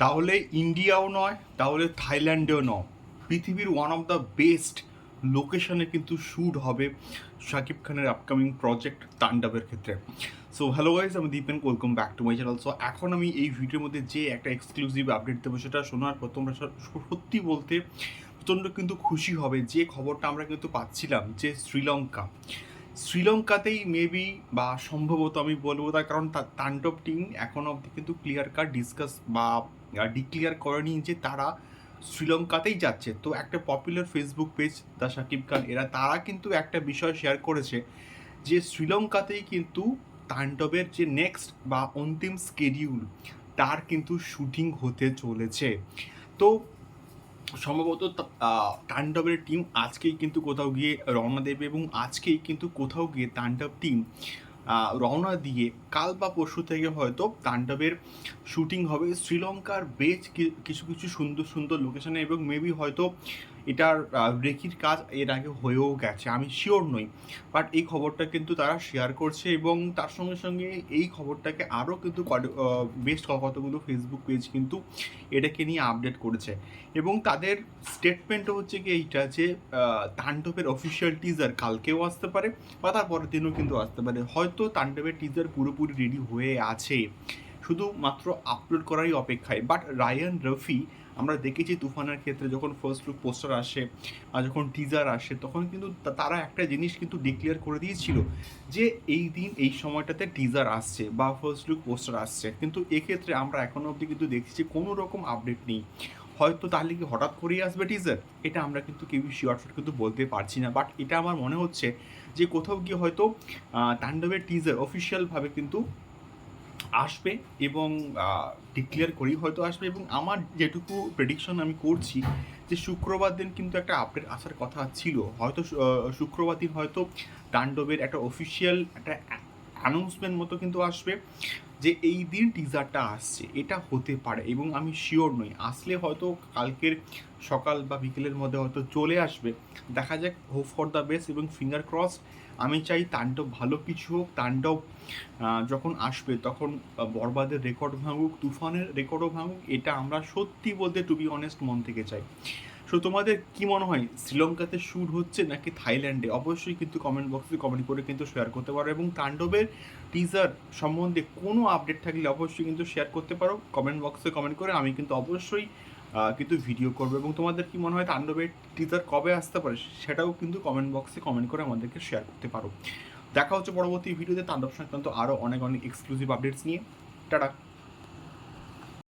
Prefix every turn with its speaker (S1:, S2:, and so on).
S1: তাহলে ইন্ডিয়াও নয়, তাহলে থাইল্যান্ডেও নয়। পৃথিবীর ওয়ান অফ দ্য বেস্ট লোকেশনে কিন্তু শ্যুট হবে শাকিব খানের আপকামিং প্রজেক্ট তাণ্ডবের ক্ষেত্রে। সো হ্যালো গাইজ আমি Dipen welcome back to my channel so এখন আমি এই ভিডিওর মধ্যে যে একটা এক্সক্লুসিভ আপডেট দেবো সেটা শোনার পর তোমরা সত্যি বলতে প্রচণ্ড কিন্তু খুশি হবে। যে খবরটা আমরা কিন্তু পাচ্ছিলাম যে শ্রীলঙ্কা শ্রীলঙ্কাতেই মেবি বা সম্ভবত আমি বলব তার কারণ তা- তাণ্ডব টিম এখন অবধি কিন্তু ক্লিয়ার কাট ডিসকাস বা ডিক্লিয়ার করেনি যে তারা শ্রীলঙ্কাতেই যাচ্ছে। তো একটা popular Facebook page the Shakib Khan, এরা, তারা কিন্তু একটা বিষয় শেয়ার করেছে যে শ্রীলঙ্কাতেই কিন্তু তাণ্ডবের যে নেক্সট বা অন্তিম স্কেডিউল তার কিন্তু শুটিং হতে চলেছে। তো সম্ভবত তাণ্ডবের টিম আজকেই কিন্তু কোথাও গিয়ে রওনা দেবে এবং আজকেই কিন্তু কোথাও গিয়ে তাণ্ডব টিম রওনা দিয়ে কাল বা পরশু থেকে হয়তো তাণ্ডবের শুটিং হবে। শ্রীলঙ্কার বেশ কিছু কিছু সুন্দর সুন্দর লোকেশনে এবং মেবি হয়তো এটার রেকির কাজ এর আগে হয়েও গেছে। আমি শিওর নই বাট এই খবরটা কিন্তু তারা শেয়ার করছে এবং তার সঙ্গে সঙ্গে এই খবরটাকে আরও কিন্তু বেশ কতগুলো ফেসবুক পেজ কিন্তু এটাকে নিয়ে আপডেট করেছে। এবং তাদের স্টেটমেন্টও হচ্ছে কি এইটা যে তাণ্ডবের অফিসিয়াল টিজার কালকেও আসতে পারে বা তার পরের দিনও কিন্তু আসতে পারে। হয়তো তাণ্ডবের টিজার পুরোপুরি রেডি হয়ে আছে। শুধুমাত্র আপলোড করারই অপেক্ষায়। বাট রায়ান রফি আমরা দেখেছি তুফানের ক্ষেত্রে যখন ফার্স্ট লুক পোস্টার আসে আর যখন টিজার আসে, তখন কিন্তু তারা একটা জিনিস কিন্তু ডিক্লেয়ার করে দিয়েছিল যে এই দিন, এই সময়টাতে টিজার আসছে বা ফার্স্ট লুক পোস্টার আসছে। কিন্তু এক্ষেত্রে আমরা এখনও অবধি কিন্তু দেখছি কোনো রকম আপডেট নেই। হয়তো তাহলে কি হঠাৎ করেই আসবে টিজার এটা আমরা কিন্তু কেউ শিওর শট কিন্তু বলতে পারছি না। বাট এটা আমার মনে হচ্ছে যে কোথাও গিয়ে হয়তো তাণ্ডবের টিজার অফিসিয়ালভাবে কিন্তু আসবে এবং ডিক্লেয়ার করেই হয়তো আসবে। এবং আমার যেটুকু প্রেডিকশন আমি করছি যে শুক্রবার দিন কিন্তু একটা আপডেট আসার কথা ছিল। হয়তো শুক্রবার দিন হয়তো তাণ্ডবের একটা অফিসিয়াল একটা অ্যানাউন্সমেন্ট মতো কিন্তু আসবে যে এই দিন টিজারটা আসছে। এটা হতে পারে এবং আমি শিওর নই। আসলে হয়তো কালকের সকাল বা বিকেলের মধ্যে হয়তো চলে আসবে। দেখা যাক হোপ ফর দ্য বেস্ট এবং ফিঙ্গার ক্রস আমি চাই তাণ্ডব ভালো কিছু হোক। তাণ্ডব যখন আসবে তখন বরবাদের রেকর্ড ভাঙুক, তুফানের রেকর্ডও ভাঙুক, এটা আমরা সত্যি বলতে টু বি অনেস্ট মন থেকে চাই। সো তোমাদের কি মনে হয়, শ্রীলঙ্কাতে শ্যুট হচ্ছে নাকি থাইল্যান্ডে? অবশ্যই কিন্তু কমেন্ট বক্সে কমেন্ট করে কিন্তু শেয়ার করতে পারো এবং তাণ্ডবের টিজার সম্বন্ধে কোনো আপডেট থাকলে অবশ্যই কিন্তু শেয়ার করতে পারো। কমেন্ট বক্সে কমেন্ট করে আমি কিন্তু অবশ্যই কিন্তু ভিডিও করব এবং তোমাদের কি মনে হয়, তাণ্ডবের টিজার কবে আসতে পারে সেটাও কিন্তু কমেন্ট বক্সে কমেন্ট করে আমাদেরকে শেয়ার করতে পারো। দেখা হচ্ছে পরবর্তী ভিডিওতে তাণ্ডব সংক্রান্ত আরও অনেক অনেক এক্সক্লুসিভ আপডেটস নিয়ে। টাটা।